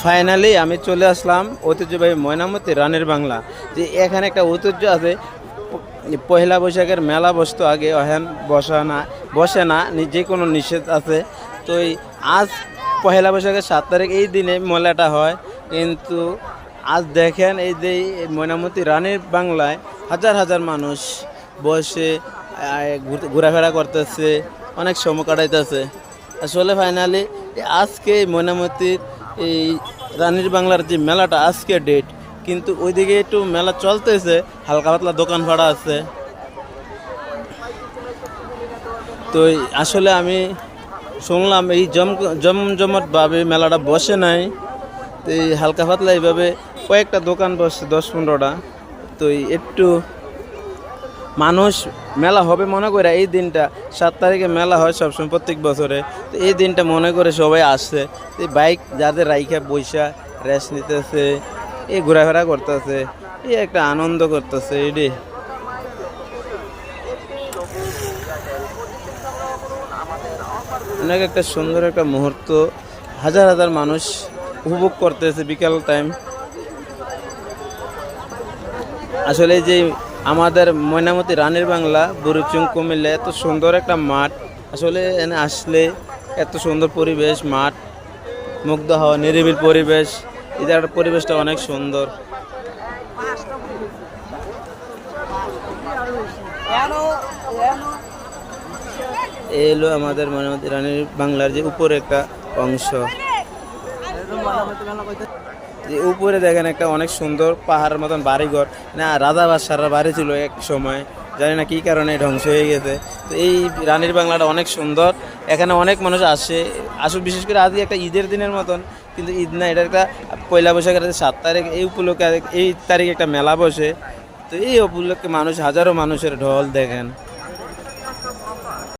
Finally আমি চলে আসলাম ঐতিহ্যবাহী ময়নামতি রানের বাংলা, যে এখানে একটা ঐতিহ্য আছে। পহেলা বৈশাখের মেলা বসতো আগে, অহেন বসা না, বসে না যে কোনো নিষেধ আছে। তো এই আজ পহেলা বৈশাখের সাত তারিখ, এই দিনে মেলাটা হয়। কিন্তু আজ দেখেন এই যে ময়নামতি রানের বাংলায় হাজার হাজার মানুষ বসে ঘোরাফেরা করতেছে, অনেক সময় কাটাইতেছে। আসলে ফাইনালি আজকে ময়নামতির এই রানীর বাংলার যে মেলাটা আজকে ডেট কিন্তু ওইদিকে একটু মেলা চলতেছে, হালকা পাতলা দোকান ভাড়া আছে। তো আসলে আমি শুনলাম এই জম, জমজমটভাবে মেলাটা বসে নাই, তো এই হালকা পাতলা এইভাবে কয়েকটা দোকান বসছে দশ পনেরোটা। তো একটু মানুষ মেলা হবে, মনে করে এই দিনটা সাত তারিখে মেলা হয় সবসময় প্রত্যেক বছরে। তো এই দিনটা মনে করে সবাই আসছে। এই বাইক যাদের রাইখা বৈশা রেস্ট নিতেছে, এই ঘোরাফেরা করতেছে, এই একটা আনন্দ করতেছে এটি অনেক একটা সুন্দর একটা মুহূর্ত। হাজার হাজার মানুষ উপভোগ করতেছে বিকাল টাইম আসলে যে আমাদের ময়নামতি রানীর বাংলা বুরুচুং কুমিল্লা, এত সুন্দর একটা মাঠ। আসলে এনে আসলে এত সুন্দর পরিবেশ, মাঠ, মুগ্ধ হওয়া, নিরিবিল পরিবেশ, এদের পরিবেশটা অনেক সুন্দর। এই হলো আমাদের ময়নামতি রানীর বাংলার যে উপরে একটা অংশ। যে উপরে দেখেন একটা অনেক সুন্দর পাহাড়ের মতন বাড়িঘর। না, রাজা বাদশাহরা বাড়ি ছিল এক সময়। জানি না কী কারণে ধ্বংস হয়ে গেছে। তো এই রানীর বাংলাটা অনেক সুন্দর। এখানে অনেক মানুষ আসে। আসুক, বিশেষ করে আজকে একটা ঈদের দিনের মতন। কিন্তু ঈদ না, এটা একটা পয়লা বৈশাখের সাত তারিখ, এই উপলক্ষে এই তারিখে একটা মেলা বসে। তো এই উপলক্ষে মানুষ, হাজারো মানুষের ঢল দেখেন।